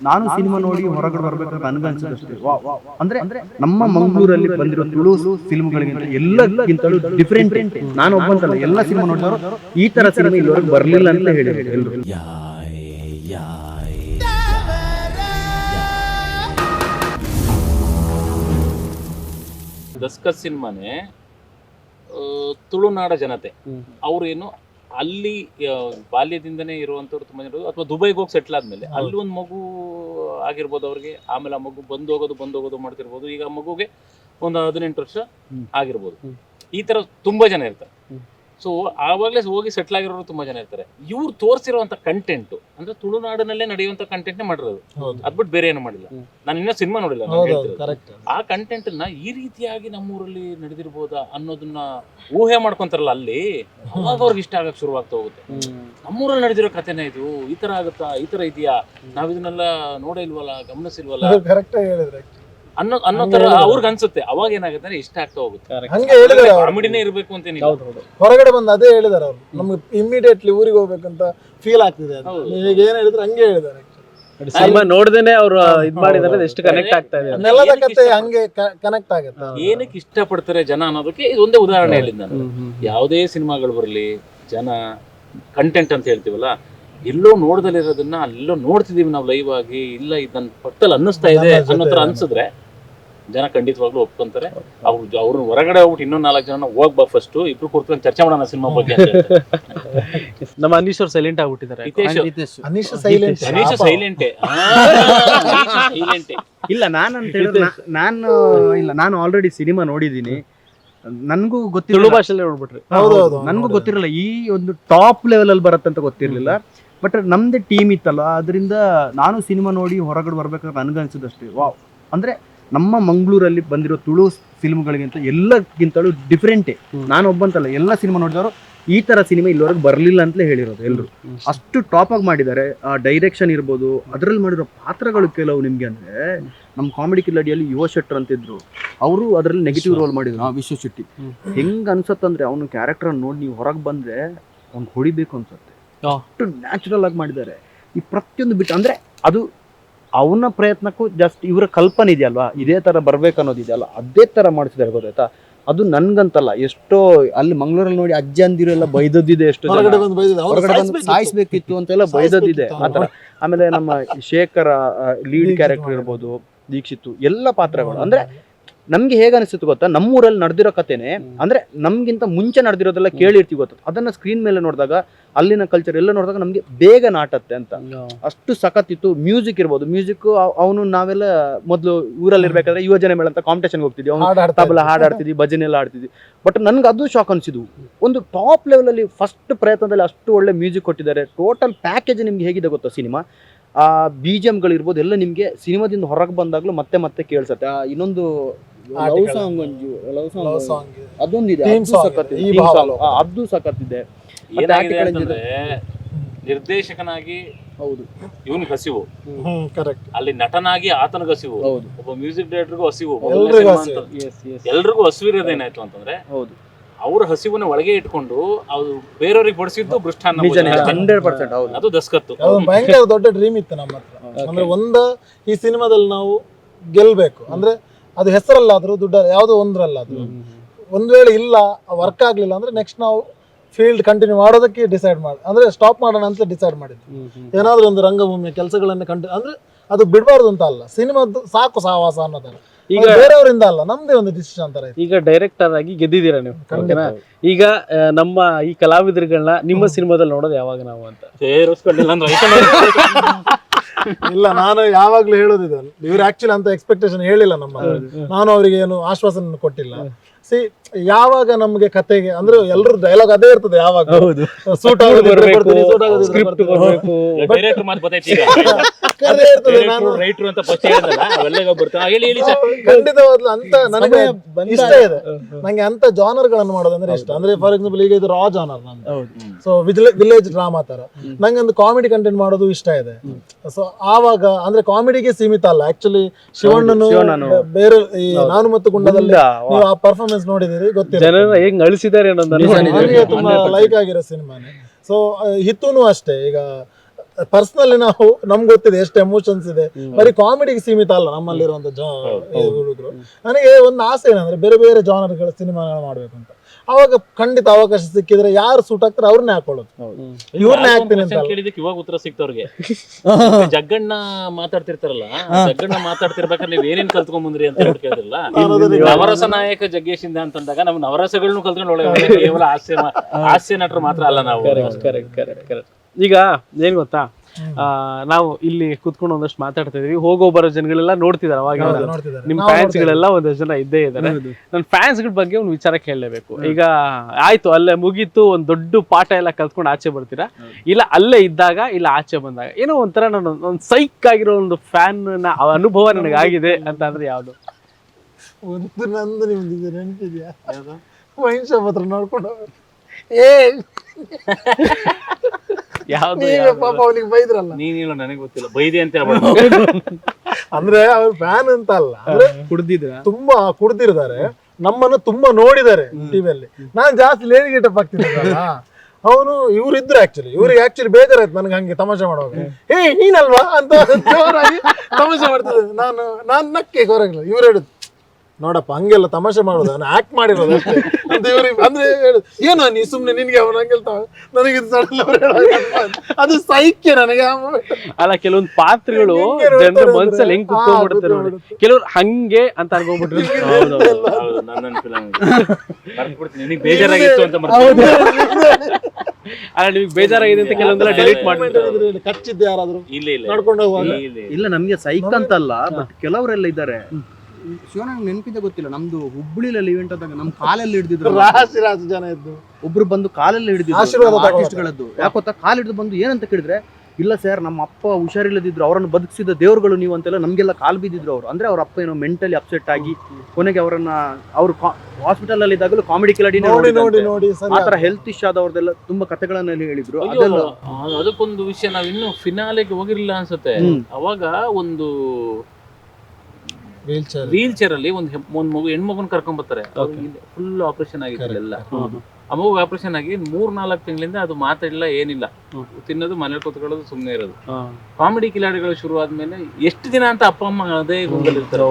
ನಾನು ಸಿನಿಮಾ ನೋಡಿ ಹೊರಗಡೆ ಬರ್ಬೇಕು ನನಗನ್ಸುತ್ತಷ್ಟೇ ವಾವ್ ಅಂದ್ರೆ ನಮ್ಮ ಮಂಗಳೂರಲ್ಲಿ ಬಂದಿರೋ ತುಳು ಫಿಲ್ಮ್ಗಳಿಗಿಂತ ಎಲ್ಲಕ್ಕಿಂತಲೂ ಡಿಫ್ರೆಂಟ್ ನಾನು ಒಬ್ಬಂತಲ್ಲ ಎಲ್ಲ ಸಿನಿಮಾ ನೋಡಿದವರು ಈ ತರ ಸಿನಿಮಾ ಇಲ್ಲಿವರೆಗೆ ಬರ್ಲಿಲ್ಲ ಅಂತ ಹೇಳಿದ್ರು ಎಲ್ಲರೂ ದಸ್ಕತ್ ಸಿನಿಮಾನೇ ತುಳುನಾಡ ಜನತೆ. ಅವ್ರೇನು ಅಲ್ಲಿ ಬಾಲ್ಯದಿಂದನೇ ಇರುವಂಥವ್ರು ತುಂಬಾ ಜನ ಅಥವಾ ದುಬೈಗೆ ಹೋಗಿ ಸೆಟ್ಲ್ ಆದ್ಮೇಲೆ ಅಲ್ಲಿ ಒಂದು ಮಗು ಆಗಿರ್ಬೋದು ಅವ್ರಿಗೆ ಆಮೇಲೆ ಆ ಮಗು ಬಂದು ಹೋಗೋದು ಬಂದು ಹೋಗೋದು ಮಾಡ್ತಿರ್ಬೋದು. ಈಗ ಆ ಮಗುಗೆ ಒಂದು ಹದಿನೆಂಟು ವರ್ಷ. ಆಗಿರ್ಬೋದು. ಈ ತರ ತುಂಬಾ ಜನ ಇರ್ತಾರೆ. ಸೊ ಆವಾಗಲೇ ಹೋಗಿ ಸೆಟ್ಲ್ ಆಗಿರೋರು ತುಂಬಾ ಜನ ಇರ್ತಾರೆ. ಇವ್ರು ತೋರಿಸಿರುವಂತ ಕಂಟೆಂಟ್ ಅಂದ್ರೆ ತುಳುನಾಡಿನಲ್ಲೇ ನಡೆಯುವಂತ ಕಂಟೆಂಟ್ ಮಾಡಿರೋದು. ಅದ್ಬಿಟ್ಟು ಬೇರೆ ಏನು ಮಾಡಿಲ್ಲ. ನಾನು ಇನ್ನೂ ಸಿನಿಮಾ ನೋಡಿಲ್ಲ ಆ ಕಂಟೆಂಟ್ನ ಈ ರೀತಿಯಾಗಿ ನಮ್ಮೂರಲ್ಲಿ ನಡೆದಿರ್ಬೋದಾ ಅನ್ನೋದನ್ನ ಊಹೆ ಮಾಡ್ಕೊಂತಾರಲ್ಲ ಅಲ್ಲಿ ಅವಾಗ ಅವ್ರಿಗೆ ಇಷ್ಟ ಆಗಕ್ ಶುರುವಾಗ್ತಾ ಹೋಗುತ್ತೆ. ನಮ್ಮೂರಲ್ಲಿ ನಡೆದಿರೋ ಕಥೆನೇ ಇದು. ಈ ತರ ಆಗುತ್ತಾ? ಈ ತರ ಇದೆಯಾ? ನಾವ್ ಇದನ್ನೆಲ್ಲ ನೋಡೇ ಇಲ್ವಲ್ಲ? ಗಮನಿಸಿಲ್ವಲ್ಲ? ಕರೆಕ್ಟ್ ಹೇಳಿದ್ರೆ ಅನ್ನೋ ಅನ್ನೋ ತರ ಅವ್ರಿಗೆ ಅನ್ಸುತ್ತೆ. ಅವಾಗ ಏನಾಗುತ್ತೆ ಅಂದ್ರೆ ಇಷ್ಟ ಆಗ್ತಾ ಹೋಗುತ್ತೆ. ಹಂಗೆ ಹೇಳಿದಾರೆ ಅವ್ರು. ಕಾಮಿಡಿನೇ ಇರ್ಬೇಕು ಅಂತೇನಿಲ್ಲ ಹೊರಗಡೆ ಬಂದು ಅದೇ ಹೇಳಿದಾರೆ ಅವ್ರು. ನಮ್ಗೆ ಇಮಿಡಿಯೇಟ್ಲಿ ಊರಿಗೆ ಹೋಗ್ಬೇಕಂತ ಫೀಲ್ ಆಗ್ತಿದೆ ಅದು. ಹೌದು. ಈಗ ಏನ್ ಹೇಳಿದ್ರು ಹಂಗೆ ಹೇಳಿದ್ದಾರೆ ಸಿನಿಮಾ ನೋಡ್ದೇನೆ ಅವ್ರು ಇದ್ ಮಾಡಿದ್ರೆ ಎಷ್ಟು ಕನೆಕ್ಟ್ ಆಗ್ತಾ ಇದೆ ನೆಲದ ಏನಕ್ಕೆ ಕತೆ ಇಷ್ಟ- ಹಂಗೆ ಕನೆಕ್ಟ್ ಆಗುತ್ತೆ. ಏನಕ್ಕೆ ಇಷ್ಟಪಡ್ತಾರೆ ಜನ ಅನ್ನೋದಕ್ಕೆ ಇದೊಂದೇ ಉದಾಹರಣೆ ಹೇಳಿದ್ ನಾನು ಯಾವುದೇ ಸಿನಿಮಾಗಳು ಬರಲಿ ಜನ ಕಂಟೆಂಟ್ ಅಂತ ಹೇಳ್ತೀವಲ್ಲ ಎಲ್ಲೋ ನೋಡ್ದಲ್ಲಿರೋದನ್ನ ಅಲ್ಲೋ ನೋಡ್ತಿದೀವಿ ನಾವು ಲೈವ್ ಆಗಿ ಇಲ್ಲ ಇದನ್ನ ಪಟ್ಟಲ್ಲಿ ಪಕ್ಕದಲ್ಲಿ ಅನ್ನಿಸ್ತಾ ಇದೆ ಅನ್ನೋ ಥರ ಅನ್ಸಿದ್ರೆ ಜನ ಖಂಡಿತವಾಗ್ಲೂ ಒಪ್ಕೊಂತಾರೆ. ಅವ್ರು ಅವ್ರನ್ನ ಹೊರಗಡೆ ಹೋಗ್ಬಿಟ್ಟು ಇನ್ನೂ ನಾಲ್ಕು ಜನ ಹೋಗ್ ಬಾ ಫಸ್ಟ್ ಇಬ್ರು ಕೂತ್ಕೊಂಡು ಚರ್ಚೆ ಮಾಡೋಣ ಸಿನಿಮಾ ಬಗ್ಗೆ. ನಮ್ಮ ಅನೀಶ್ ಅವ್ರು ಸೈಲೆಂಟ್ ಆಗ್ಬಿಟ್ಟಿದ್ದಾರೆ. ಹಿತೇಶ್ ಅನೀಶ್ ಸೈಲೆಂಟ್ ಅನೀಶ್ ಸೈಲೆಂಟೇ ಸೈಲೆಂಟೇ ಇಲ್ಲ ನಾನು ಅಂತ ಹೇಳಿದ್ರೆ ನಾನು ಇಲ್ಲ ನಾನು ಆಲ್ರೆಡಿ ಸಿನಿಮಾ ನೋಡಿದ್ದೀನಿ. ನನಗೂ ತುಳು ಗೊತ್ತಿಲ್ಲ ಭಾಷೆಲ್ಲೇ ನೋಡ್ಬಿಟ್ರಿ ಹೌದು ನನಗೂ ಗೊತ್ತಿರಲಿಲ್ಲ ಈ ಒಂದು ಟಾಪ್ ಲೆವೆಲ್ ಅಲ್ಲಿ ಬರುತ್ತಂತ ಗೊತ್ತಿರಲಿಲ್ಲ. ಬಟ್ ನಮ್ದೇ ಟೀಮ್ ಇತ್ತಲ್ಲ ಅದರಿಂದ ನಾನು ಸಿನಿಮಾ ನೋಡಿ ಹೊರಗಡೆ ಬರ್ಬೇಕಾದ್ರೆ ನನಗನ್ಸಿದಷ್ಟೇ. ವಾವ್ ಅಂದ್ರೆ ನಮ್ಮ ಮಂಗಳೂರಲ್ಲಿ ಬಂದಿರೋ ತುಳು ಫಿಲ್ಮ್ಗಳಿಗಿಂತ ಎಲ್ಲಕ್ಕಿಂತಲೂ ಡಿಫ್ರೆಂಟೇ ನಾನು ಒಬ್ಬಂತಲ್ಲ ಎಲ್ಲ ಸಿನಿಮಾ ನೋಡಿದವರು ಈ ಥರ ಸಿನಿಮಾ ಇಲ್ಲಿವರೆಗೆ ಬರಲಿಲ್ಲ ಅಂತಲೇ ಹೇಳಿರೋದು ಎಲ್ಲರೂ ಅಷ್ಟು ಟಾಪ್ ಆಗಿ ಮಾಡಿದ್ದಾರೆ. ಆ ಡೈರೆಕ್ಷನ್ ಇರ್ಬೋದು ಅದರಲ್ಲಿ ಮಾಡಿರೋ ಪಾತ್ರಗಳು ಕೆಲವು ನಿಮಗೆ ಅಂದ್ರೆ ನಮ್ಮ ಕಾಮಿಡಿ ಕಿಲ್ಲಡಿಯಲ್ಲಿ ಯುವ ಶೆಟ್ಟರ್ ಅಂತಿದ್ರು ಅವರು ಅದರಲ್ಲಿ ನೆಗೆಟಿವ್ ರೋಲ್ ಮಾಡಿದ್ರು. ಆ ವಿಶ್ವ ಶೆಟ್ಟಿ. ಹೆಂಗೆ ಅನ್ಸತ್ತಂದ್ರೆ ಅವನ ಕ್ಯಾರೆಕ್ಟರ್ ನೋಡಿ ನೀವು ಹೊರಗೆ ಬಂದ್ರೆ ಅವ್ನು ಹೊಡಿಬೇಕು ಅನ್ಸುತ್ತೆ. ಅಷ್ಟು ನ್ಯಾಚುರಲ್ ಆಗಿ ಮಾಡಿದ್ದಾರೆ. ಈ ಪ್ರತಿಯೊಂದು ಬಿಟ್ಟು ಅಂದರೆ ಅದು ಅವನ ಪ್ರಯತ್ನಕ್ಕೂ ಜಸ್ಟ್ ಇವರ ಕಲ್ಪನೆ ಇದೆಯಲ್ವಾ? ಇದೇ ತರ ಬರಬೇಕು ಅನ್ನೋದಿದೆಯಲ್ಲ ಅದೇ ತರ ಮಾಡಿಸಿದ್ದಾರೆ ಗೊತ್ತಾಯ್ತಾ ಅದು ನನ್ಗಂತಲ್ಲ ಎಷ್ಟೋ ಅಲ್ಲಿ ಮಂಗಳೂರಲ್ಲಿ ನೋಡಿ ಅಜ್ಜ ಅಂದಿರು ಎಲ್ಲ ಬೈದದ್ದಿದೆ ಎಷ್ಟೋ ಸಾಯ್ಸ್ಬೇಕಿತ್ತು. ಅಂತೆಲ್ಲ ಬೈದದ್ದಿದೆ. ಆತರ ಆಮೇಲೆ ನಮ್ಮ ಶೇಖರ ಲೀಡ್ ಕ್ಯಾರೆಕ್ಟರ್ ಇರ್ಬೋದು ದೀಕ್ಷಿತ್ ಎಲ್ಲ ಪಾತ್ರಗಳು. ಅಂದ್ರೆ ನಮ್ಗೆ ಹೇಗೆ ಅನಿಸುತ್ತೆ ಗೊತ್ತಾ? ನಮ್ಮೂರಲ್ಲಿ ನಡೆದಿರೋ ಕಥೆನೆ ಅಂದ್ರೆ ನಮ್ಗಿಂತ ಮುಂಚೆ ನಡೆದಿರೋದೆಲ್ಲ ಕೇಳಿರ್ತೀವಿ ಗೊತ್ತಾ? ಅದನ್ನ ಸ್ಕ್ರೀನ್ ಮೇಲೆ ನೋಡಿದಾಗ ಅಲ್ಲಿನ ಕಲ್ಚರ್ ಎಲ್ಲ ನೋಡಿದಾಗ ನಮ್ಗೆ ಬೇಗ ನಾಟತ್ತೆ ಅಂತ. ಅಷ್ಟು ಸಖತ್ತಿತ್ತು. ಮ್ಯೂಸಿಕ್ ಇರ್ಬೋದು. ಮ್ಯೂಸಿಕ್ ಅವನು ನಾವೆಲ್ಲ ಮೊದಲು ಊರಲ್ಲಿ ಇರ್ಬೇಕಾದ್ರೆ ಯುವಜನ ಮೇಳ ಅಂತ ಕಾಂಪಿಟೇಷನ್ ಹೋಗ್ತಿದ್ವಿ. ಅವ್ನು ತಬಲ ಹಾಡು ಆಡ್ತಿದ್ವಿ ಭಜನೆ ಎಲ್ಲ ಆಡ್ತಿದ್ವಿ ಬಟ್ ನನ್ಗೆ ಅದು ಶಾಕ್ ಅನಿಸಿದ್ವು. ಒಂದು ಟಾಪ್ ಲೆವೆಲ್ ಅಲ್ಲಿ ಫಸ್ಟ್ ಪ್ರಯತ್ನದಲ್ಲಿ ಅಷ್ಟು ಒಳ್ಳೆ ಮ್ಯೂಸಿಕ್ ಕೊಟ್ಟಿದ್ದಾರೆ. ಟೋಟಲ್ ಪ್ಯಾಕೇಜ್ ನಿಮ್ಗೆ ಹೇಗಿದೆ ಗೊತ್ತಾ ಸಿನಿಮಾ ಆ ಬಿ ಜಿ ಎಮ್ಗಳಿರ್ಬೋದು ಎಲ್ಲ ನಿಮಗೆ ಸಿನಿಮಾದಿಂದ ಹೊರಗೆ ಬಂದಾಗಲೂ ಮತ್ತೆ ಮತ್ತೆ ಕೇಳಿಸುತ್ತೆ. ಆ ಇನ್ನೊಂದು ಲವ್ ಸಾಂಗ್ ಒಂದು ಲವ್ ಸಾಂಗ್. ಅದೊಂದಿದೆ ಅದು ಸಖತ್ತಿದೆ. ಅದು ನಿರ್ದೇಶಕನಾಗಿ ಹೌದು. ಇವನು ಹಸಿವು. ಕರೆಕ್ಟ್ ಅಲ್ಲಿ ನಟನಾಗಿ ಆತನ ಹಸಿವು. ಹೌದು. ಒಬ್ಬ ಮ್ಯೂಸಿಕ್ ಡೈರೆಕ್ಟರ್ಗೂ ಹಸಿವು. ಎಲ್ರಿಗೂ ಹಸಿವು. ಏನಾಯ್ತು ಅಂತಂದ್ರೆ ಹೌದು. ಅವ್ರ ಹಸಿವನ್ನ ಒಳಗೆ ಇಟ್ಕೊಂಡು ಅವ್ರು ಬೇರೆಯವ್ರಿಗೆ ಬಡಿಸಿದ್ದು ಬೃಷ್ಟಾನ್ನ ನಿಜ ನಿಜ. ಹಂಡ್ರೆಡ್ ಪರ್ಸೆಂಟ್ ಹೌದು. ಅದು ದಸ್ಕತ್ತು. ಅದು ಭಯಂಕರ ದೊಡ್ಡ ಡ್ರೀಮ್ ಇತ್ತು ನಮ್ಮ ಹತ್ರ. ಅಂದ್ರೆ ಒಂದ ಈ ಸಿನಿಮಾದಲ್ಲಿ ನಾವು ಗೆಲ್ಬೇಕು. ಅಂದ್ರೆ ಅದು ಹೆಸರಲ್ಲಾದ್ರು ದುಡ್ಡ ಯಾವುದೋ ಒಂದ್ರಲ್ಲಾದ್ರು. ಒಂದ್ ವೇಳೆ ಇಲ್ಲ ವರ್ಕ್ ಆಗ್ಲಿಲ್ಲ ಅಂದ್ರೆ ನೆಕ್ಸ್ಟ್ ನಾವು ಫೀಲ್ಡ್ ಕಂಟಿನ್ಯೂ ಮಾಡೋದಕ್ಕೆ ಡಿಸೈಡ್ ಮಾಡಿ ಅಂದ್ರೆ ಸ್ಟಾಪ್ ಮಾಡೋಣ ಅಂತ ಡಿಸೈಡ್ ಮಾಡಿದ್ವಿ ಏನಾದ್ರೂ ಒಂದು ರಂಗಭೂಮಿ ಕೆಲಸಗಳನ್ನು ಕಂಡು ಅಂದ್ರೆ ಅದು ಬಿಡಬಾರ್ದು ಅಂತ ಅಲ್ಲ ಸಿನಿಮಾದ್ದು ಸಾಕು ಸಹವಾಸ ಅನ್ನೋದಲ್ಲ. ಈಗ ಅದು ಬೇರೆಯವರಿಂದ ಅಲ್ಲ ನಮ್ದೇ ಒಂದು ಡಿಸಿಷನ್ ತರ ಇತ್ತು. ಈಗ ಡೈರೆಕ್ಟರ್ ಆಗಿ ಗೆದ್ದಿದ್ದೀರಾ ನೀವು? ಈಗ ನಮ್ಮ ಈ ಕಲಾವಿದರುಗಳನ್ನ ನಿಮ್ಮ ಸಿನಿಮಾದಲ್ಲಿ ನೋಡೋದು ಯಾವಾಗ ನಾವು ಅಂತ? ಸೇರಿಸ್ಕೊಂಡಿಲ್ಲ ಅಂದ್ರೆ ಇಲ್ಲ ನಾನು ಯಾವಾಗ್ಲೂ ಹೇಳೋದಿದೆ ಇವ್ರು ಆಕ್ಚುಲಿ ಅಂತ ಎಕ್ಸ್ಪೆಕ್ಟೇಷನ್ ಹೇಳಿಲ್ಲ ನಮ್ಮ ನಾನು ಅವರಿಗೆ ಏನು ಆಶ್ವಾಸನ ಕೊಟ್ಟಿಲ್ಲ. ಸಿ ಯಾವಾಗ ನಮ್ಗೆ ಕತೆಗೆ ಅಂದ್ರೆ ಎಲ್ಲರ ಡೈಲಾಗ್ ಅದೇ ಇರ್ತದೆ ಯಾವಾಗ. ಹೌದು. ಸೂಟ್ ಅಂತ ಫಸ್ಟ್ ಹೇಳಿದಲ್ಲ ಅವೆಲ್ಲ ಬರ್ತಾವ ಹೇಳಿ ಹೇಳಿ ಸರ್. ಖಂಡಿತವಾಗ್ಲೂ ಅಂತ ನನಗೆ ಇಷ್ಟ ಇದೆ. ನಂಗೆ ಅಂತ ಜಾನರ್ ಗಳನ್ನ ಮಾಡೋದಂದ್ರೆ ಇಷ್ಟ. ಅಂದ್ರೆ ಫಾರ್ ಎಕ್ಸಾಂಪಲ್ ಈಗ ಇದು ರಾ ಜಾನರ್ ನಂದು ಹೌದು. ಸೊ ವಿಲೇಜ್ ಡ್ರಾಮಾ ತರ. ನಂಗೆ ಒಂದು ಕಾಮಿಡಿ ಕಂಟೆಂಟ್ ಮಾಡೋದು ಇಷ್ಟ ಇದೆ. ಸೊ ಆವಾಗ ಅಂದ್ರೆ ಕಾಮಿಡಿಗೆ ಸೀಮಿತ ಅಲ್ಲ. ಆಕ್ಚುಲಿ ಶಿವಣ್ಣನು. ಬೇರೆ ಈ ನಾನು ಮತ್ತು ಗುಂಡದಲ್ಲಿ ನೀವು ಆ ಪರ್ಫಾರ್ಮೆನ್ಸ್ ನೋಡಿದಿರಿ ಗೊತ್ತಿಲ್ಲ ಜನರ ಹೆಂಗ್ ಅಳಿಸಿದ್ದಾರೆ ಅನ್ನೋದನ್ನ ನಿಜ. ನನಗೆ ತುಂಬಾ ಲೈಕ್ ಆಗಿರೋ ಸಿನಿಮಾನೇ. ಸೊ ಹಿತ್ತೂನು ಅಷ್ಟೇ. ಈಗ ಪರ್ಸನಲಿ ನಾವು ನಮ್ಗೆ ಗೊತ್ತಿದೆ ಎಷ್ಟು ಎಮೋಷನ್ಸ್ ಇದೆ. ಬರೀ ಕಾಮಿಡಿಗೆ ಸೀಮಿತ ಅಲ್ಲ ನಮ್ಮಲ್ಲಿರುವಂತ ಹುಡುಗರು. ನನಗೆ ಒಂದು ಆಸೆ ಏನಂದ್ರೆ ಬೇರೆ ಬೇರೆ ಜಾನರ್ಗಳ ಸಿನಿಮಾ ಮಾಡ್ಬೇಕು ಅಂತ. ಅವಾಗ ಖಂಡಿತ ಅವಕಾಶ ಸಿಕ್ಕಿದ್ರೆ ಯಾರು ಸೂಟ್ ಆಗ್ತಾರೆ ಅವ್ರನ್ನೇ ಹಾಕೊಳ್ಳೋದು. ಇವ್ರನ್ನೇ ಹಾಕ್ತೀನಿ ಅಂತ. ಕೇಳಿದಕ್ಕೆ ಇವಾಗ ಉತ್ತರ ಸಿಕ್ತವ್ರಿಗೆ. ಜಗ್ಗಣ್ಣ ಮಾತಾಡ್ತಿರ್ತಾರಲ್ಲ ಜಗ್ಗಣ್ಣ ಮಾತಾಡ್ತಿರ್ಬೇಕಾದ್ರೆ ನೀವ್ ಏನೇನ್ ಕಲ್ತ್ಕೊಂಡ್ ಬಂದ್ರಿ ಅಂತ ಹೇಳಿ ಕೇಳಿದ್ರಲ್ಲ? ನವರಸ ನಾಯಕ ಜಗ್ಗೇಶಿಂದ ಅಂತಂದಾಗ ನಮ್ ನವರಸಗಳನ್ನು ಕಲ್ತ್ಕೊಂಡು ಒಳ್ಳೆ ಒಳ್ಳೆ ಕೇವಲ ಹಾಸ್ಯ ಹಾಸ್ಯ ನಟರು ಮಾತ್ರ ಅಲ್ಲ ನಾವು. ಈಗ ಏನ್ ಗೊತ್ತಾ? ಆ, ನಾವು ಇಲ್ಲಿ ಕುತ್ಕೊಂಡು ಒಂದಷ್ಟು ಮಾತಾಡ್ತಾ ಇದೀವಿ. ಹೋಗೋ ಬರೋ ಜನಗಳೆಲ್ಲ ನೋಡ್ತಿದಾರೆ ಅವಾಗ. ನೋಡ್ತಿದ್ದಾರೆ ನಿಮ್ ಫ್ಯಾನ್ಸ್ ಗಳೆಲ್ಲ ಒಂದಷ್ಟು ಜನ ಇದ್ದೇ ಇದಾರೆ. ನನ್ನ ಫ್ಯಾನ್ಸ್ಗಳ ಬಗ್ಗೆ ಒಂದು ವಿಚಾರ ಕೇಳಲೇಬೇಕು. ಈಗ ಆಯ್ತು ಅಲ್ಲೇ ಮುಗೀತು ಒಂದ್ ದೊಡ್ಡ ಪಾಠ ಎಲ್ಲ ಕಲ್ತ್ಕೊಂಡು ಆಚೆ ಬರ್ತೀರಾ? ಇಲ್ಲ ಅಲ್ಲೇ ಇದ್ದಾಗ ಇಲ್ಲ ಆಚೆ ಬಂದಾಗ. ಏನೋ ಒಂಥರ ನಾನು ಒಂದು ಸೈಕ್ ಆಗಿರೋ ಒಂದು ಫ್ಯಾನ್ನ ಅನುಭವ ನನಗೆ ಆಗಿದೆ ಅಂತ ಅಂದ್ರೆ ಯಾವ್ದು? ಒಂದು ನಂದು ನಿಮ್ದು ಇದು ನೆನಪಿದ್ಯಾ? ವೈನ್ ಶಾಪ್ ಹತ್ರ ನೋಡ್ಕೊಂಡು. ಏ! ಯಾವ್ದು ನೀವೇ ಪಾಪ ಅವನಿಗೆ ಬೈದ್ರಲ್ಲ. ನೀನ್ ಹೇಳೋ ನನಗೆ ಗೊತ್ತಿಲ್ಲ. ಬೈದೆ ಅಂತ ಹೇಳ್ಬೋದು ಅಂದ್ರೆ ಅವ್ರು ಫ್ಯಾನ್ ಅಂತ ಅಲ್ಲ. ಅಂದ್ರೆ ಕುಡ್ದಿದ್ರ ತುಂಬಾ ಕುಡ್ದಿರ್ತಾರೆ. ನಮ್ಮನ್ನು ತುಂಬಾ ನೋಡಿದ್ದಾರೆ ಟಿವಿಯಲ್ಲಿ ನಾನ್ ಜಾಸ್ತಿ ಲೇಡಿ ಗಿಟಪ್ ಆಗ್ತಿದ್ದ ಅವನು ಇವ್ರು ಇದ್ರು ಆಕ್ಚುಲಿ ಇವ್ರಿಗೆ ಆಕ್ಚುಲಿ ಬೇಜಾರಾಯ್ತು ನನಗೆ ಹಂಗೆ ತಮಾಷೆ ಮಾಡುವಾಗ. ಏ ನೀನಲ್ವಾ? ಅಂತ ಜೋರಾಗಿ ತಮಾಷೆ ಮಾಡ್ತಿದ್ದೆ ನಾನು ನಾನ್ ನಕ್ಕೆ ಹೊರಗಿಲ್ಲ. ಇವ್ರು ಹೇಳಿದ್ ನೋಡಪ್ಪ ಹಂಗೆಲ್ಲ ತಮಾಷೆ ಮಾಡೋದು ನಾನು ಆಕ್ಟ್ ಮಾಡಿರೋದು ಅಷ್ಟೇ. ಅಂತ ಇವ್ರಿಗೆ ಅಂದ್ರೆ ಏನು ಏನೋ ನೀ ಸುಮ್ನೆ ನಿನ್ಗೆ ಅವನು ಹಂಗೆಲ್ಲ ನನಗೆ ಇದು ಸಡನ್ ಅವ್ರು ಹೇಳೋದು ಅದು ಸೈಕ್ಯ ನನಗೆ ಆ moment. ಅಲ್ಲ ಕೆಲವೊಂದು ಪಾತ್ರಗಳು ಹೆಂಗೆ ಜನರ ಮನ್ಸಲ್ಲಿ ಹೆಂಗ್ ಕುತ್ಕೊಂಡ್ಬಿಡ್ತಾರೆ ಕುತ್ಕೊಂಡ್ಬಿಡುತ್ತೆ ನೋಡಿ. ಕೆಲವ್ರು ಹಂಗೆ ಅಂತ ಅನ್ಕೊಂಡ್ಬಿಟ್ರು ಹೌದು ನನ್ನ ಫಿಲಮ್ ಮರ್ತ್ಬಿಡ್ತೀನಿ ನಿನಗೆ ಬೇಜಾರಾಗಿತ್ತು ಅಂತ ಮರ್ತ್ಬಿಡ್ತೀನಿ. ಅಲ್ಲ ನಿಮ್ಗೆ ಬೇಜಾರಾಗಿದೆ ಅಂತ ಕೆಲವೊಂದೆಲ್ಲ ಡೆಲೀಟ್ ಮಾಡ್ಬಿಟ್ಟು ಏನಾದ್ರು ಇಲ್ಲಿ ಕಚ್ಚಿದ್ದು ಯಾರಾದ್ರೂ? ಇಲ್ಲ ಇಲ್ಲ ನಡ್ಕೊಂಡು ಹೋಗುವಾಗ? ಇಲ್ಲ, ಇಲ್ಲ. ಇಲ್ಲ. ನಮ್ಗೆ ಸೈಕ್ ಅಂತಲ್ಲ ಬಟ್ ಕೆಲವರೆಲ್ಲ ಇದ್ದಾರೆ. ಶಿವಣ್ಣ ನೆನಪಿದೆ ಗೊತ್ತಿಲ್ಲ ನಮ್ದು ಹುಬ್ಬಳ್ಳಿಲಿ ಇವೆಂಟ್ ಆದಾಗ ನಮ್ ಕಾಲಲ್ಲಿ ಹಿಡಿದಿದ್ರು ರಾಶಿ ರಾಶಿ ಜನ ಇದ್ದು. ಒಬ್ರು ಬಂದು ಕಾಲಲ್ಲಿ ಹಿಡಿದಿದ್ರು ಆಶೀರ್ವಾದ ತಗೊಳ್ಳೋದು. ಆರ್ಟಿಸ್ಟ್ಗಳದ್ದು. ಯಾಕೆ ಗೊತ್ತಾ? ಕಾಲ್ ಹಿಡಿದು ಬಂದು ಏನಂತ ಕೇಳಿದ್ರೆ ಇಲ್ಲ ಸರ್ ನಮ್ಮ ಅಪ್ಪ ಹುಷಾರಿಲ್ಲದಿದ್ರು ಅವರನ್ನು ಬದುಕಿಸಿದ ದೇವರುಗಳು ನೀವು ಅಂತೆಲ್ಲ ನಮಗೆಲ್ಲ ಕಾಲ್ ಬಿದ್ದಿದ್ರು ಅವರು. ಅಂದ್ರೆ ಅವ್ರ ಅಪ್ಪ ಏನೋ ಮೆಂಟಲಿ ಅಪ್ಸೆಟ್ ಆಗಿ ಕೊನೆಗೆ ಅವರನ್ನ ಅವ್ರು ಹಾಸ್ಪಿಟಲ್ ಅಲ್ಲಿ ಇದ್ದಾಗಲೂ ಕಾಮಿಡಿ ಕಿಲಾಡಿ ನೋಡಿ ನೋಡಿ ನೋಡಿ ಸರಿ ಆ ತರ ಹೆಲ್ತ್ ಇಶ್ಯೂ ಆದವ್ರದೆಲ್ಲ ತುಂಬಾ ಕಥೆಗಳನ್ನ ಹೇಳಿದ್ರು. ಅಯ್ಯೋ, ಅದೆಲ್ಲ ಆ, ಅದಕ್ಕೊಂದು ವಿಷಯ ನಾವ್ ಇನ್ನು ಫಿನಾಲೆಗೆ ಹೋಗಿರ್ಲಿಲ್ಲ ಅನ್ಸುತ್ತೆ. ಹ್ಮ್. ಅವಾಗ ಒಂದು ವೀಲ್ ಚೇರ್ ಅಲ್ಲಿ ಒಂದು ಒಂದ್ ಮಗು ಹೆಣ್ಮಗುನ್ ಕರ್ಕೊಂಡ್ ಬರ್ತಾರೆ. ಫುಲ್ ಆಪರೇಷನ್ ಆಗಿದೆ ಎಲ್ಲ ಆ ಮಗು ಆಪರೇಷನ್ ಆಗಿ ಮೂರ್ ನಾಲ್ಕು ತಿಂಗಳಿಂದ ಅದು ಮಾತಾಡಿಲ್ಲ ಏನಿಲ್ಲ. ತಿನ್ನೋದು ಮನೇಲಿ ಕೂತ್ಕೊಳ್ಳೋದು ಸುಮ್ಮನೆ ಇರೋದು. ಕಾಮಿಡಿ ಕಿಲಾಡಿಗಳು ಶುರು ಆದ್ಮೇಲೆ ಎಷ್ಟು ದಿನ ಅಂತ ಅಪ್ಪ ಅಮ್ಮ ಅದೇ ಗುಂಪಲ್ಲಿರ್ತಾರೆ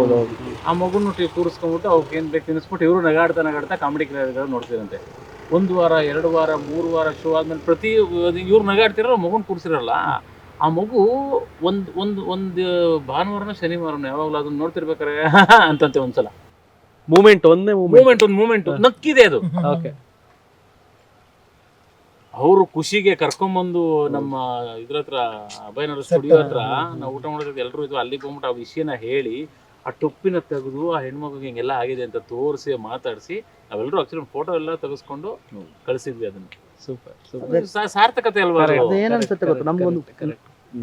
ಆ ಮಗುನ ಕೂರಿಸ್ಕೊಂಡ್ಬಿಟ್ಟು ಅವ್ಕೆ ಏನ್ ಬೇಕು ತಿನ್ನಿಸ್ಬಿಟ್ಟು ಇವರು ನಗಾಡ್ತಾ ನಗಾಡ್ತಾ ಕಾಮಿಡಿ ಕಿಲಾಡಿಗಳು ನೋಡ್ತಿರಂತೆ. ಒಂದು ವಾರ ಎರಡು ವಾರ ಮೂರು ವಾರ ಶುರು ಆದ್ಮೇಲೆ ಪ್ರತಿ ಇವ್ರು ನಗಾಡ್ತಿರೋ ಮಗುನ್ ಕೂರಿಸಿರಲ್ಲ. ಆ ಮಗು ಒಂದ್ ಒಂದ್ ಒಂದು ಭಾನುವಾರನ ಶನಿವಾರನ ಯಾವಾಗಲೂ ಅದನ್ನ ನೋಡ್ತಿರ್ಬೇಕಾರೆ ಅಂತಂತೆ ಒಂದ್ಸಲ. ಮೂಮೆಂಟ್ ಒಂದೇ ಮೂಮೆಂಟ್. ಒಂದ್ ಒಂದು ಮೂಮೆಂಟ್. ನಕ್ಕಿದೆ ಅದು. ಓಕೆ. ಅವರು ಖುಷಿಗೆ ಕರ್ಕೊಂಬಂದು ನಮ್ಮ ಇದ್ರ ಹತ್ರ ಅಭಯನಗರ ಸ್ಟುಡಿಯೋ ಹತ್ರ ನಾವು ಊಟ ಮಾಡೋದಕ್ಕೆ ಎಲ್ಲರೂ ಇದು ಅಲ್ಲಿಗೆ ಹೋಗ್ಬಿಟ್ಟು ಆ ವಿಷಯನ ಹೇಳಿ ಆ ಟೊಪ್ಪಿನ ತೆಗೆದು ಆ ಹೆಣ್ಮಗು ಹಿಂಗೆಲ್ಲ ಆಗಿದೆ ಅಂತ ತೋರಿಸಿ ಮಾತಾಡಿಸಿ ನಾವೆಲ್ಲರೂ ಆಕ್ಚುಲಿ ಫೋಟೋ ಎಲ್ಲ ತೆಗೆಸ್ಕೊಂಡು ಕಳಿಸಿದ್ವಿ ಅದನ್ನ. ಸೂಪರ್ ಅದು ಸಾರ್ಥಕತೆ ಅಲ್ವಾ ಅದು? ಅದು ಏನನ್ಸುತ್ತೆ ಗೊತ್ತಾ? ನಮ್ಗೊಂದು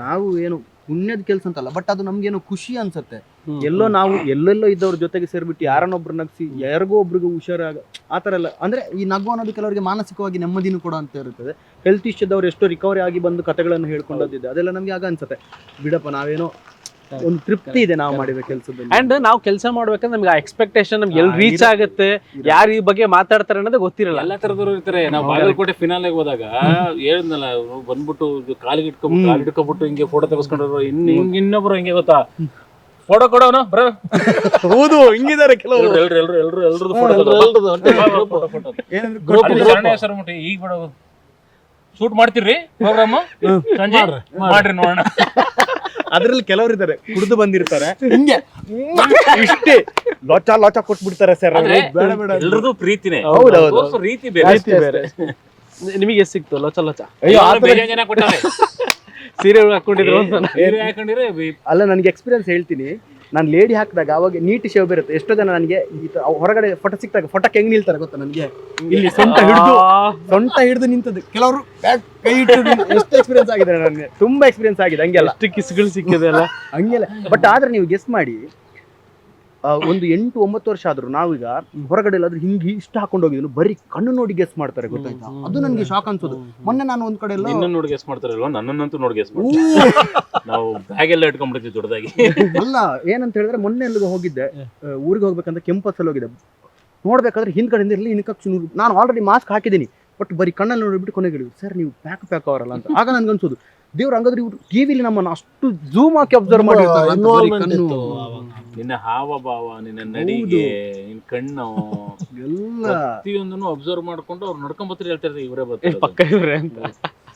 ನಾವು ಏನು ಪುಣ್ಯದ ಕೆಲಸ ಅಂತಲ್ಲ ಬಟ್ ಅದು ನಮ್ಗೇನು ಖುಷಿ ಅನ್ಸುತ್ತೆ. ಎಲ್ಲೋ ನಾವು ಎಲ್ಲೆಲ್ಲೋ ಇದ್ದವ್ರ ಜೊತೆಗೆ ಸೇರ್ಬಿಟ್ಟು ಯಾರನ್ನೊಬ್ರು ನಗಿಸಿ ಯಾರಿಗೋ ಒಬ್ರಿಗೂ ಹುಷಾರಾಗ ಆ ಥರ ಎಲ್ಲ. ಅಂದ್ರೆ ಈ ನಗು ಅನ್ನೋದು ಕೆಲವರಿಗೆ ಮಾನಸಿಕವಾಗಿ ನೆಮ್ಮದಿನೂ ಕೂಡ ಅಂತ ಇರುತ್ತದೆ. ಹೆಲ್ತ್ ಇಶ್ಯೂದವ್ರು ಎಷ್ಟೋ ರಿಕವರಿ ಆಗಿ ಬಂದು ಕಥೆಗಳನ್ನು ಹೇಳ್ಕೊಂಡೋದಿದೆ ಅದೆಲ್ಲ ನಮ್ಗೆ ಆಗ ಅನ್ಸುತ್ತೆ. ಬಿಡಪ್ಪ ನಾವೇನೋ ಒಂದು ತೃಪ್ತಿ ಇದೆ ನಾವು ಮಾಡಿದ ಕೆಲಸದಲ್ಲಿ. ಅಂಡ್ ನಾವು ಕೆಲಸ ಮಾಡ್ಬೇಕಂದ್ರೆ ನಮ್ಗೆ ಆ ಎಕ್ಸ್ಪೆಕ್ಟೇಷನ್ ನಮ್ಗೆ ಎಲ್ಲಿ ರೀಚ್. ಆಗುತ್ತೆ ಯಾರು ಈ ಬಗ್ಗೆ ಮಾತಾಡ್ತಾರೆ ಅನ್ನೋದು ಗೊತ್ತಿರಲ್ಲ. ಎಲ್ಲ ತರದವ್ರು ಇರ್ತಾರೆ. ನಾವು ಬಾಗಲಕೋಟೆ ಫಿನಾಲೆಗೆ ಹೋದಾಗ ಹೇಳಿದ್ನಲ್ಲ ಬಂದ್ಬಿಟ್ಟು ಕಾಲಿಗೆ ಇಟ್ಕೊಂಡ್ಬಿಟ್ಟು ಕಾಲಿಗೆ ಹಿಡ್ಕೊಂಡ್ಬಿಟ್ಟು ಹಿಂಗೆ ಫೋಟೋ ತೆಗೆಸ್ಕೊಂಡ್ರು ಇನ್ನು ಹಿಂಗ್ ಇನ್ನೊಬ್ರು ಹಿಂಗೆ ಗೊತ್ತಾ? ಫೋಟೋ ಕೊಡೋಣ ಬ್ರ. ಹೌದು ಹಿಂಗಿದ್ದಾರೆ ಕೆಲವರು. ಎಲ್ರು ಎಲ್ರು ಎಲ್ರು ಎಲ್ರದ್ದು ಫೋಟೋ ಈಗ ಬಿಡ ಶೂಟ್ ಮಾಡ್ತೀರಿ ಪ್ರೋಗ್ರಾಮ್ ಸಂಜೆ? ಮಾಡ್ರಿ ನೋಡೋಣ. ಅದ್ರಲ್ಲಿ ಕೆಲವರು ಇದ್ದಾರೆ ಕುಡಿದು ಬಂದಿರ್ತಾರೆ. ಹಿಂಗೆ. ಇಷ್ಟೇ. ಲೋಚ ಲೋಚ ಕೊಟ್ಬಿಡ್ತಾರೆ ಸರ್. ಅಂದ್ರೆ ಬೇಡ ಬೇಡ. ಎಲ್ರದು ಪ್ರೀತಿನೇ. ಹೌದೌದು. ರೀತಿ ಬೇರೆ. ರೀತಿ ಬೇರೆ ನಿಮಗೆ ಎಷ್ಟು ಸಿಕ್ತು ಲೋಚ ಲೋಚ. ಅಯ್ಯೋ ಆ ಥರ ಜನ ಕೊಟ್ಟಾರೆ ಸೀರೆ ಹಾಕೊಂಡಿದ್ರು ಅಂತ ಸೀರೆ ಹಾಕೊಂಡಿದ್ರೆ ಅಲ್ಲ ನನಗೆ ಎಕ್ಸ್ಪೀರಿಯನ್ಸ್ ಹೇಳ್ತೀನಿ. ನಾನು ಲೇಡಿ ಹಾಕಿದಾಗ ಅವಾಗ ನೀಟ್ ಶೇವ್ ಬರುತ್ತೆ. ಎಷ್ಟೋ ಜನ ನನಗೆ ಹೊರಗಡೆ ಫೋಟೋ ಸಿಕ್ತಾಗ ಫೋಟೋಕ್ಕೆ ಹೆಂಗ್ ನಿಲ್ತಾರೆ ಗೊತ್ತಾ ನನಗೆ? ಇಲ್ಲಿ ಸೊಂಟ ಹಿಡಿದು ಸೊಂಟ ಹಿಡಿದು ನಿಂತದ್ದು. ಕೆಲವರು ಬ್ಯಾಕ್ ಕೈ ಇಟ್ಟು ಎಷ್ಟು ಎಕ್ಸ್ಪೀರಿಯನ್ಸ್ ಆಗಿದೆ ನನಗೆ. ತುಂಬಾ ಎಕ್ಸ್ಪೀರಿಯನ್ಸ್ ಆಗಿದೆ ಹಂಗೆಲ್ಲ. ಎಷ್ಟು ಕಿಸ್ಗಳು ಸಿಕ್ಕಿದೆ ಅಲ್ಲ. ಹಂಗೆಲ್ಲ. ಬಟ್ ಆದ್ರೆ ನೀವು ಗೆಸ್ ಮಾಡಿ ಒಂದು ಎಂಟು ಒಂಬತ್ತು ವರ್ಷ ಆದ್ರೂ ನಾವೀಗ ಹೊರಗಡೆ ಎಲ್ಲಾದ್ರೂ ಹಿಂಗೆ ಇಷ್ಟ ಹಾಕೊಂಡು ಹೋಗಿದ್ನು ಬರೀ ಕಣ್ಣು ನೋಡಿ ಗೆಸ್ ಮಾಡ್ತಾರೆ ಗೊತ್ತಾಯ್ತಾ? ಅದು ನನಗೆ ಶಾಕ್ ಅನ್ಸೋದು. ಮೊನ್ನೆ ನಾನು ಒಂದ್ ಕಡೆ ಎಲ್ಲ ನಿನ್ನ ನೋಡಿ ಗೆಸ್ ಮಾಡ್ತಾರಲ್ವಾ? ನನ್ನಂತೂ ನೋಡಿ ಗೆಸ್ ಮಾಡ್ತಾರೆ. ನಾವು ಬ್ಯಾಗ್ ಎಲ್ಲ ಇಟ್ಕೊಂಡ್ಬಿಡ್ತೀವಿ ದೊಡ್ಡದಾಗಿ. ಅಲ್ಲ ಏನಂತ ಹೇಳಿದ್ರೆ ಮೊನ್ನೆ ಎಲ್ಲಿಗೆ ಹೋಗಿದ್ದೆ. ಊರಿಗೆ ಹೋಗ್ಬೇಕಂತ ಕೆಂಪಸ್ಸಲ್ಲಿ ಹೋಗಿದ್ದೆ. ನೋಡ್ಬೇಕಾದ್ರೆ ಹಿಂದ್ಗಡೆಯಿಂದ ಇರಲಿ ನೂರು ನಾನು ಆಲ್ರೆಡಿ ಮಾಸ್ಕ್ ಹಾಕಿದ್ದೀನಿ. ಬಟ್ ಬರೀ ಕಣ್ಣಲ್ಲಿ ನೋಡಿಬಿಟ್ಟು ಕೊನೆಗೆ ಸರ್ ನೀವು ಪ್ಯಾಕ್ ಪ್ಯಾಕ್ ಅವರಲ್ಲ ಅಂತ. ಆಗ ನನ್ಗೆ ಅನ್ಸೋದು ದೇವ್ರು ಹಂಗಾದ್ರೆ ಇವ್ರು ಟಿವಿಲಿ ನಮ್ಮನ್ನ ಅಷ್ಟು ಝೂಮ್ ಹಾಕಿ ಅಬ್ಸರ್ವ್ ಮಾಡಿರ್ತಾರೆ. ಅಂತ ಬರೀ ಕಣ್ಣು. ನಿನ್ನ ಹಾವಭಾವ ನಿನ್ನ ನಡಿಗೆ ನಿನ್ ಕಣ್ಣು. ಎಲ್ಲ. ಪ್ರತಿಯೊಂದನ್ನು ಅಬ್ಸರ್ವ್ ಮಾಡ್ಕೊಂಡು ಅವ್ರು ನಡ್ಕೊಂಡ್ ಬರ್ತಾರೆ ಹೇಳ್ತಾರೆ ಇವರೇ ಏ, ಬರ್ತಾರೆ ಪಕ್ಕ ಇವ್ರೆ ಅಂತ.